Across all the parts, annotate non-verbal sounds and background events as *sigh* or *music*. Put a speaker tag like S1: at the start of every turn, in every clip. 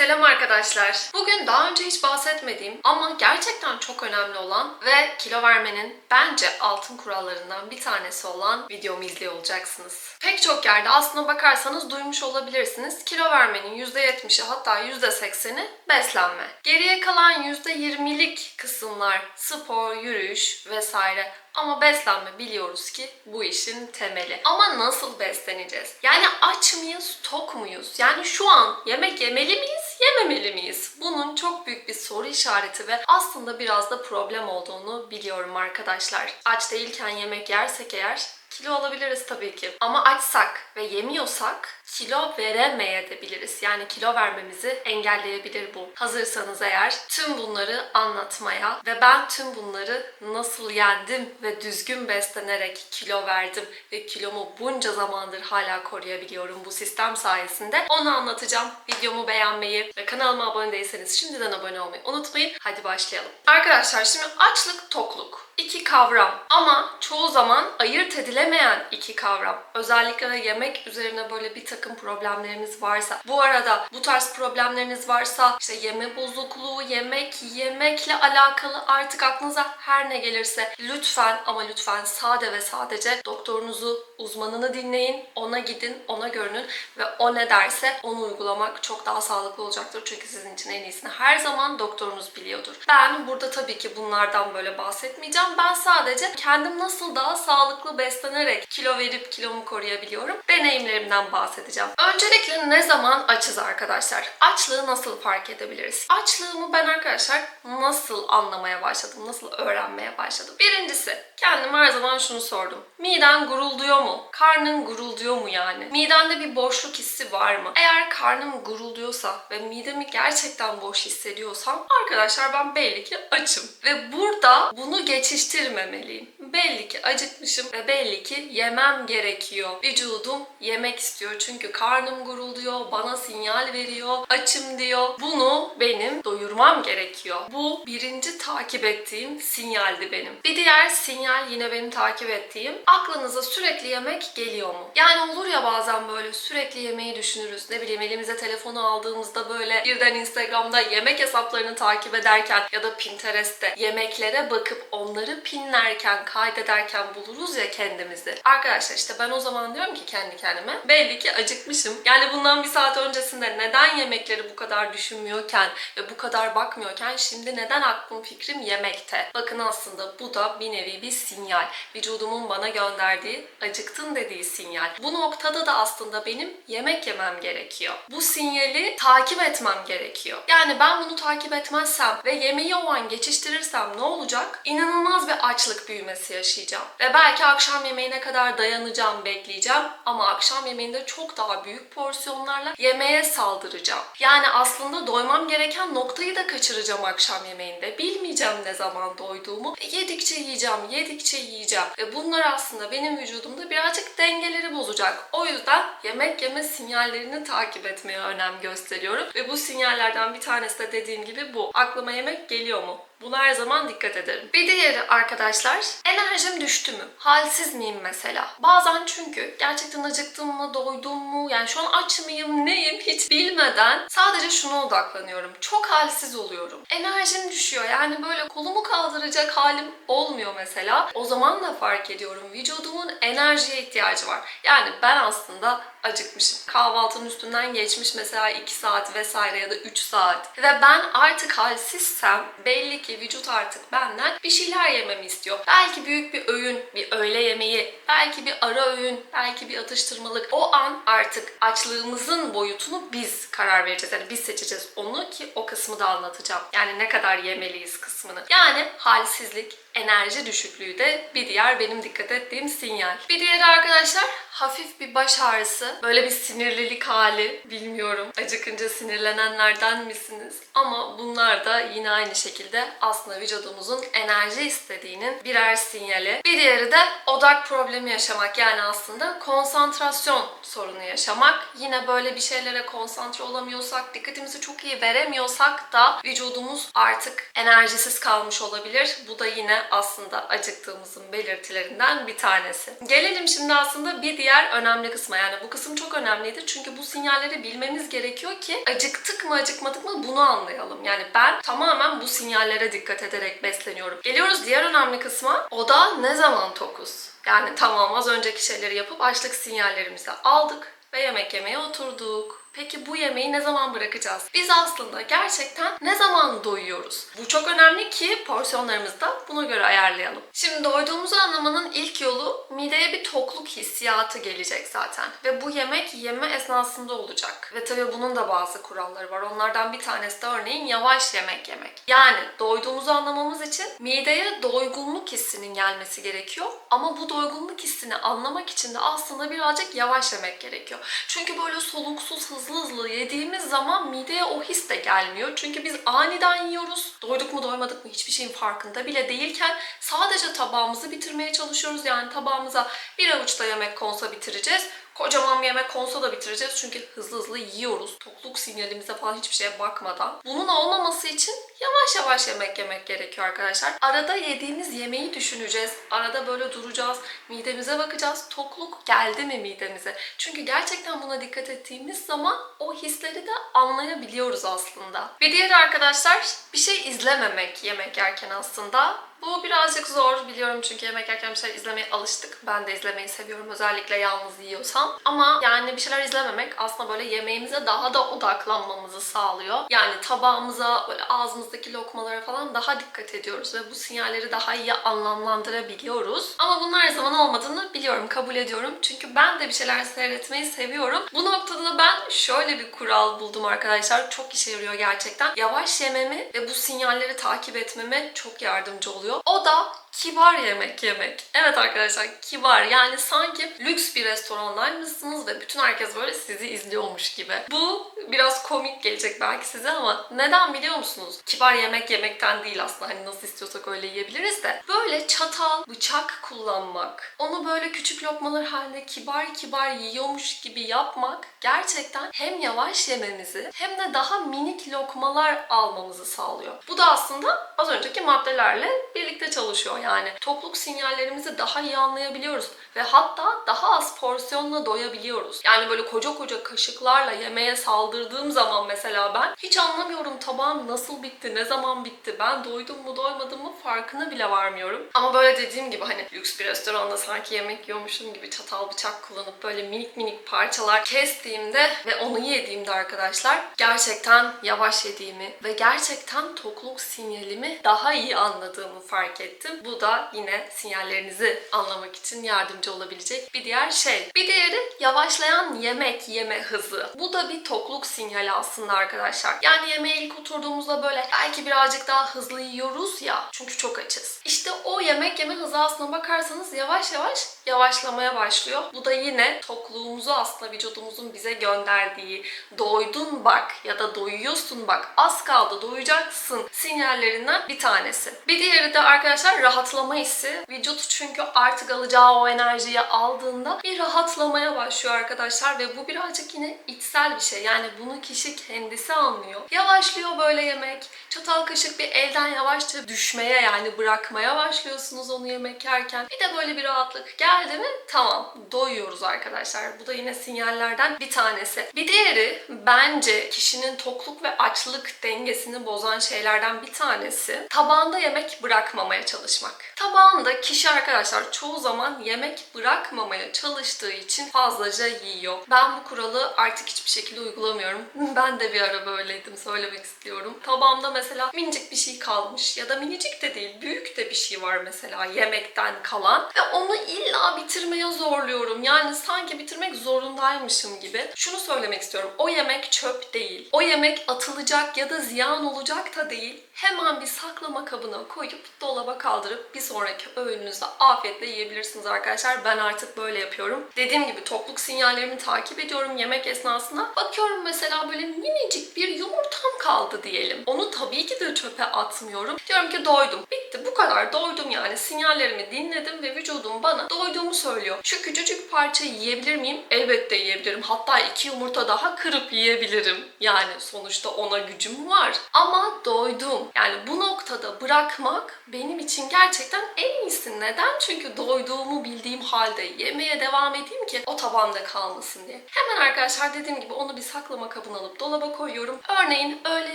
S1: Selam arkadaşlar. Bugün daha önce hiç bahsetmediğim ama gerçekten çok önemli olan ve kilo vermenin bence altın kurallarından bir tanesi olan videomu izliyor olacaksınız. Pek çok yerde aslına bakarsanız duymuş olabilirsiniz. Kilo vermenin %70'i hatta %80'i beslenme. Geriye kalan %20'lik kısımlar spor, yürüyüş vesaire ama beslenme biliyoruz ki bu işin temeli. Ama nasıl besleneceğiz? Yani aç mıyız, tok muyuz? Yani şu an yemek yemeli miyiz, yememeli miyiz? Bunun çok büyük bir soru işareti ve aslında biraz da problem olduğunu biliyorum arkadaşlar. Aç değilken yemek yersek eğer kilo alabiliriz tabii ki. Ama açsak ve yemiyorsak kilo veremeyebiliriz. Yani kilo vermemizi engelleyebilir bu. Hazırsanız eğer tüm bunları anlatmaya ve ben tüm bunları nasıl yendim ve düzgün beslenerek kilo verdim ve kilomu bunca zamandır hala koruyabiliyorum bu sistem sayesinde onu anlatacağım. Videomu beğenmeyi ve kanalıma abone değilseniz şimdiden abone olmayı unutmayın. Hadi başlayalım. Arkadaşlar şimdi açlık, tokluk iki kavram ama çoğu zaman ayırt edilemeyen iki kavram. Özellikle de yemek üzerine böyle bir takım problemleriniz varsa, bu arada bu tarz problemleriniz varsa işte yeme bozukluğu, yemek, yemekle alakalı artık aklınıza her ne gelirse lütfen ama lütfen sade ve sadece doktorunuzu, uzmanını dinleyin, ona gidin, ona görünün ve o ne derse onu uygulamak çok daha sağlıklı olacaktır. Çünkü sizin için en iyisini her zaman doktorunuz biliyordur. Ben burada tabii ki bunlardan böyle bahsetmeyeceğim. Ben sadece kendim nasıl daha sağlıklı beslenerek kilo verip kilomu koruyabiliyorum. Deneyimlerimden bahsedeceğim. Öncelikle ne zaman açız arkadaşlar? Açlığı nasıl fark edebiliriz? Açlığımı ben arkadaşlar nasıl anlamaya başladım? Nasıl öğrenmeye başladım? Birincisi kendime her zaman şunu sordum. Miden gurulduyor mu? Karnın gurulduyor mu yani? Midende bir boşluk hissi var mı? Eğer karnım gurulduyorsa ve midemi gerçekten boş hissediyorsam arkadaşlar ben belli ki açım. Ve burada bunu geçiştirmemeliyim. Belli ki acıkmışım ve belli ki yemem gerekiyor. Vücudum yemek istiyor çünkü karnım gurulduyor, bana sinyal veriyor, açım diyor. Bunu benim doyurmam gerekiyor. Bu birinci takip ettiğim sinyaldi benim. Bir diğer sinyal yine benim takip ettiğim aklınıza sürekli yemek geliyor mu? Yani olur ya bazen böyle sürekli yemeği düşünürüz. Ne bileyim elimize telefonu aldığımızda böyle birden Instagram'da yemek hesaplarını takip ederken ya da Pinterest'te yemeklere bakıp onları pinlerken, kaydederken buluruz ya kendimizi. Arkadaşlar işte ben o zaman diyorum ki kendi kendime belli ki acıkmışım. Yani bundan bir saat öncesinde neden yemekleri bu kadar düşünmüyorken ve bu kadar bakmıyorken şimdi neden aklım fikrim yemekte? Bakın aslında bu da bir nevi bir sinyal. Vücudumun bana gönderdiği acıktın dediği sinyal. Bu noktada da aslında benim yemek yemem gerekiyor. Bu sinyali takip etmem gerekiyor. Yani ben bunu takip etmezsem ve yemeği o an geçiştirirsem ne olacak? İnanılmaz bir açlık büyümesi yaşayacağım. Ve belki akşam yemeğine kadar dayanacağım, bekleyeceğim ama akşam yemeğinde çok daha büyük porsiyonlarla yemeğe saldıracağım. Yani aslında doymam gereken noktayı da kaçıracağım akşam yemeğinde. Bilmeyeceğim ne zaman doyduğumu. E, Yedikçe yiyeceğim, yedikçe yiyeceğim. Ve bunlar aslında benim vücudumda birazcık dengeleri bozacak. O yüzden yemek yeme sinyallerini takip etmeye önem gösteriyorum. Ve bu sinyallerden bir tanesi de dediğim gibi bu. Aklıma yemek geliyor mu? Buna her zaman dikkat ederim. Bir diğeri arkadaşlar, enerjim düştü mü? Halsiz miyim mesela? Bazen çünkü gerçekten acıktım mı, doydum mu, yani şu an aç mıyım, neyim hiç bilmeden sadece şuna odaklanıyorum. Çok halsiz oluyorum. Enerjim düşüyor. Yani böyle kolumu kaldıracak halim olmuyor mesela. O zaman da fark ediyorum. Vücudumun enerjiye ihtiyacı var. Yani ben aslında acıkmışım. Kahvaltının üstünden geçmiş mesela 2 saat vesaire ya da 3 saat. Ve ben artık halsizsem belli ki vücut artık benden bir şeyler yememi istiyor. Belki büyük bir öğün, bir öğle yemeği, belki bir ara öğün, belki bir atıştırmalık. O an artık açlığımızın boyutunu biz karar vereceğiz. Yani biz seçeceğiz onu ki o kısmı da anlatacağım. Yani ne kadar yemeliyiz kısmını. Yani halsizlik, enerji düşüklüğü de bir diğer benim dikkat ettiğim sinyal. Bir diğeri arkadaşlar hafif bir baş ağrısı. Böyle bir sinirlilik hali. Bilmiyorum. Acıkınca sinirlenenlerden misiniz? Ama bunlar da yine aynı şekilde aslında vücudumuzun enerji istediğinin birer sinyali. Bir diğeri de odak problemi yaşamak. Yani aslında konsantrasyon sorunu yaşamak. Yine böyle bir şeylere konsantre olamıyorsak, dikkatimizi çok iyi veremiyorsak da vücudumuz artık enerjisiz kalmış olabilir. Bu da yine aslında acıktığımızın belirtilerinden bir tanesi. Gelelim şimdi aslında bir diğer diğer önemli kısma. Yani bu kısım çok önemliydi. Çünkü bu sinyalleri bilmemiz gerekiyor ki acıktık mı acıkmadık mı bunu anlayalım. Yani ben tamamen bu sinyallere dikkat ederek besleniyorum. Geliyoruz diğer önemli kısma. O da ne zaman tokuz? Yani tamam az önceki şeyleri yapıp açlık sinyallerimizi aldık ve yemek yemeye oturduk. Peki bu yemeği ne zaman bırakacağız? Biz aslında gerçekten ne zaman doyuyoruz? Bu çok önemli ki porsiyonlarımızı da buna göre ayarlayalım. Şimdi doyduğumuzu anlamanın ilk yolu mideye bir tokluk hissiyatı gelecek zaten. Ve bu yemek yeme esnasında olacak. Ve tabii bunun da bazı kuralları var. Onlardan bir tanesi de örneğin yavaş yemek yemek. Yani doyduğumuzu anlamamız için mideye doygunluk hissinin gelmesi gerekiyor. Ama bu doygunluk hissini anlamak için de aslında birazcık yavaş yemek gerekiyor. Çünkü böyle soluksuz, hızlı hızlı yediğimiz zaman mideye o his de gelmiyor. Çünkü biz aniden yiyoruz. Doyduk mu doymadık mı hiçbir şeyin farkında bile değilken sadece tabağımızı bitirmeye çalışıyoruz. Yani tabağımıza bir avuç da yemek konsa bitireceğiz. Kocaman bir yemek konsa da bitireceğiz çünkü hızlı hızlı yiyoruz. Tokluk sinyalimize falan hiçbir şeye bakmadan. Bunun olmaması için yavaş yavaş yemek yemek gerekiyor arkadaşlar. Arada yediğimiz yemeği düşüneceğiz. Arada böyle duracağız. Midemize bakacağız. Tokluk geldi mi midemize? Çünkü gerçekten buna dikkat ettiğimiz zaman o hisleri de anlayabiliyoruz aslında. Bir diğeri arkadaşlar bir şey izlememek yemek yerken aslında. Bu birazcık zor biliyorum çünkü yemek yerken bir şeyler izlemeye alıştık. Ben de izlemeyi seviyorum özellikle yalnız yiyorsam. Ama yani bir şeyler izlememek aslında böyle yemeğimize daha da odaklanmamızı sağlıyor. Yani tabağımıza, böyle ağzımızdaki lokmalara falan daha dikkat ediyoruz ve bu sinyalleri daha iyi anlamlandırabiliyoruz. Ama bunun her zaman olmadığını biliyorum, kabul ediyorum. Çünkü ben de bir şeyler seyretmeyi seviyorum. Bu noktada da ben şöyle bir kural buldum arkadaşlar. Çok işe yarıyor gerçekten. Yavaş yememi ve bu sinyalleri takip etmeme çok yardımcı oluyor. O da kibar yemek yemek. Evet arkadaşlar kibar yani sanki lüks bir restorandaymışsınız ve bütün herkes böyle sizi izliyormuş gibi. Bu biraz komik gelecek belki size ama neden biliyor musunuz? Kibar yemek yemekten değil aslında hani nasıl istiyorsak öyle yiyebiliriz de. Böyle çatal, bıçak kullanmak, onu böyle küçük lokmalar halinde kibar kibar yiyormuş gibi yapmak gerçekten hem yavaş yememizi hem de daha minik lokmalar almamızı sağlıyor. Bu da aslında az önceki maddelerle birlikte çalışıyor yani. Tokluk sinyallerimizi daha iyi anlayabiliyoruz ve hatta daha az porsiyonla doyabiliyoruz. Yani böyle koca koca kaşıklarla yemeğe saldırdığım zaman mesela ben hiç anlamıyorum tabağım nasıl bitti, ne zaman bitti, ben doydum mu doymadım mı farkına bile varmıyorum. Ama böyle dediğim gibi hani lüks bir restoranda sanki yemek yiyormuşum gibi çatal bıçak kullanıp böyle minik minik parçalar kestiğimde ve onu yediğimde arkadaşlar gerçekten yavaş yediğimi ve gerçekten tokluk sinyalimi daha iyi anladığımı fark ettim. Bu da yine sinyallerinizi anlamak için yardımcı olabilecek bir diğer şey. Bir diğeri yavaşlayan yemek yeme hızı. Bu da bir tokluk sinyali aslında arkadaşlar. Yani yemeğe ilk oturduğumuzda böyle belki birazcık daha hızlı yiyoruz ya çünkü çok açız. İşte o yemek yeme hızı aslına bakarsanız yavaş yavaş yavaşlamaya başlıyor. Bu da yine tokluğumuzu aslında vücudumuzun bize gönderdiği doydun bak ya da doyuyorsun bak az kaldı doyacaksın sinyallerinden bir tanesi. Bir diğeri de arkadaşlar rahatlama hissi. Vücut çünkü artık alacağı o enerjiyi aldığında bir rahatlamaya başlıyor arkadaşlar ve bu birazcık yine içsel bir şey. Yani bunu kişi kendisi anlıyor. Yavaşlıyor böyle yemek. Çatal kaşık bir elden yavaşça düşmeye yani bırakmaya başlıyorsunuz onu yemek yerken. Bir de böyle bir rahatlık geldi mi tamam doyuyoruz arkadaşlar. Bu da yine sinyallerden bir tanesi. Bir diğeri bence kişinin tokluk ve açlık dengesini bozan şeylerden bir tanesi tabağında yemek bırakmamaya çalışmak. Tabağında kişi arkadaşlar çoğu zaman yemek bırakmamaya çalıştığı için fazlaca yiyor. Ben bu kuralı artık hiçbir şekilde uygulamıyorum. *laughs* Ben de bir ara böyleydim söylemek istiyorum. Tabağımda mesela minicik bir şey kalmış ya da minicik de değil büyük de bir şey var mesela yemekten kalan ve onu illa bitirmeye zorluyorum. Yani sanki bitirmek zorundaymışım gibi. Şunu söylemek istiyorum. O yemek çöp değil. O yemek atılacak ya da ziyan olacak da değil. Hemen bir saklama kabına koyup dolaba kaldırıp bir sonraki öğününüzde afiyetle yiyebilirsiniz arkadaşlar. Ben artık böyle yapıyorum. Dediğim gibi tokluk sinyallerimi takip ediyorum yemek esnasında. Bakıyorum mesela böyle minicik bir yumurtam kaldı diyelim. Onu tabii ki de çöpe atmıyorum. Diyorum ki doydum. Bitti bu kadar doydum yani sinyallerimi dinledim ve vücudum bana doyduğumu söylüyor. Şu küçücük parçayı yiyebilir miyim? Elbette yiyebilirim. Hatta iki yumurta daha kırıp yiyebilirim. Yani sonuçta ona gücüm var. Ama doydum. Yani bu noktada bırakmak benim için gerçekten en iyisi. Neden? Çünkü doyduğumu bildiğim halde yemeye devam edeyim ki o tabağımda kalmasın diye. Hemen arkadaşlar dediğim gibi onu bir saklama kabına alıp dolaba koyuyorum. Örneğin öğle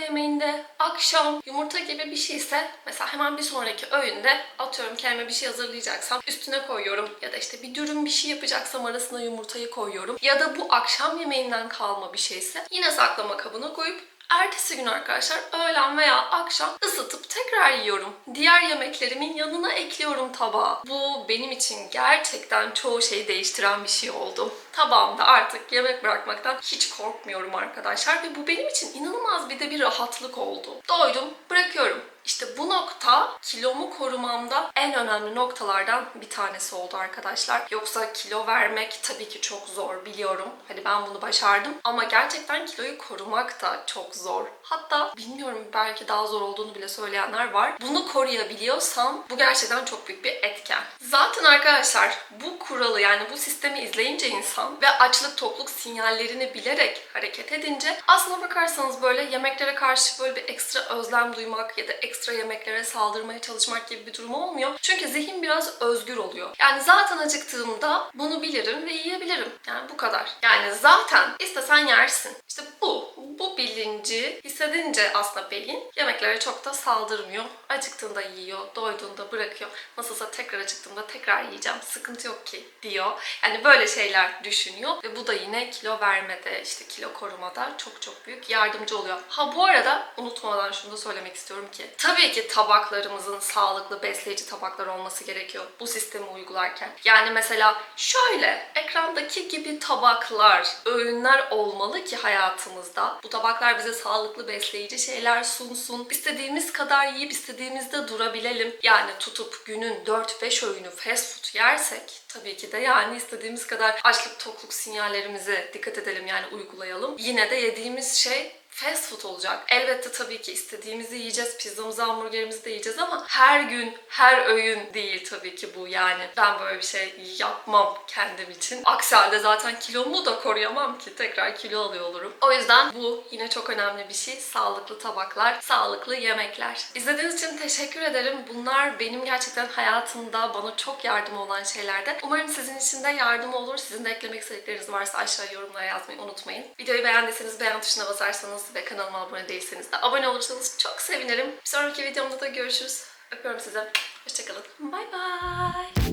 S1: yemeğinde, akşam yumurta gibi bir şeyse mesela hemen bir sonraki öğünde atıyorum kendime bir şey hazırlayacaksam üstüne koyuyorum. Ya da işte bir dürüm bir şey yapacaksam arasına yumurtayı koyuyorum. Ya da bu akşam yemeğinden kalma bir şeyse yine saklama kabına koyup Ertesi gün arkadaşlar öğlen veya akşam ısıtıp tekrar yiyorum. Diğer yemeklerimin yanına ekliyorum tabağa. Bu benim için gerçekten çoğu şeyi değiştiren bir şey oldu. Tabağımda artık yemek bırakmaktan hiç korkmuyorum arkadaşlar ve bu benim için inanılmaz bir de bir rahatlık oldu. Doydum, bırakıyorum. İşte bu nokta kilomu korumamda en önemli noktalardan bir tanesi oldu arkadaşlar. Yoksa kilo vermek tabii ki çok zor biliyorum. Hani ben bunu başardım. Ama gerçekten kiloyu korumak da çok zor. Hatta bilmiyorum belki daha zor olduğunu bile söyleyenler var. Bunu koruyabiliyorsam bu gerçekten çok büyük bir etken. Zaten arkadaşlar bu kuralı yani bu sistemi izleyince insan ve açlık tokluk sinyallerini bilerek hareket edince aslına bakarsanız böyle yemeklere karşı böyle bir ekstra özlem duymak ya da ekstra yemeklere saldırmaya çalışmak gibi bir durum olmuyor. Çünkü zihin biraz özgür oluyor. Yani zaten acıktığımda bunu bilirim ve yiyebilirim. Yani bu kadar. Yani zaten istesen yersin. İşte bu. Bilinci hissedince aslında beyin yemeklere çok da saldırmıyor. Acıktığında yiyor, doyduğunda bırakıyor. Nasılsa tekrar acıktığımda tekrar yiyeceğim. Sıkıntı yok ki diyor. Yani böyle şeyler düşünüyor ve bu da yine kilo vermede, işte kilo korumada çok çok büyük yardımcı oluyor. Ha bu arada unutmadan şunu da söylemek istiyorum ki tabii ki tabaklarımızın sağlıklı, besleyici tabaklar olması gerekiyor bu sistemi uygularken. Yani mesela şöyle ekrandaki gibi tabaklar, öğünler olmalı ki hayatımızda. Bu tabaklar bize sağlıklı, besleyici şeyler sunsun. İstediğimiz kadar yiyip istediğimizde durabilelim. Yani tutup günün 4-5 öğünü fast food yersek tabii ki de yani istediğimiz kadar açlık tokluk sinyallerimize dikkat edelim yani uygulayalım. Yine de yediğimiz şey fast food olacak. Elbette tabii ki istediğimizi yiyeceğiz, pizzamızı, hamburgerimizi de yiyeceğiz ama her gün, her öğün değil tabii ki bu yani. Ben böyle bir şey yapmam kendim için. Aksi halde zaten kilomu da koruyamam ki tekrar kilo alıyor olurum. O yüzden bu yine çok önemli bir şey. Sağlıklı tabaklar, sağlıklı yemekler. İzlediğiniz için teşekkür ederim. Bunlar benim gerçekten hayatımda bana çok yardım olan şeylerdi. Umarım sizin için de yardım olur. Sizin de eklemek istedikleriniz varsa aşağı yorumlara yazmayı unutmayın. Videoyu beğendiyseniz beğen tuşuna basarsanız ve kanalıma abone değilseniz de abone olursanız çok sevinirim. Bir sonraki videomda da görüşürüz. Öpüyorum size. Hoşçakalın. Bay bay.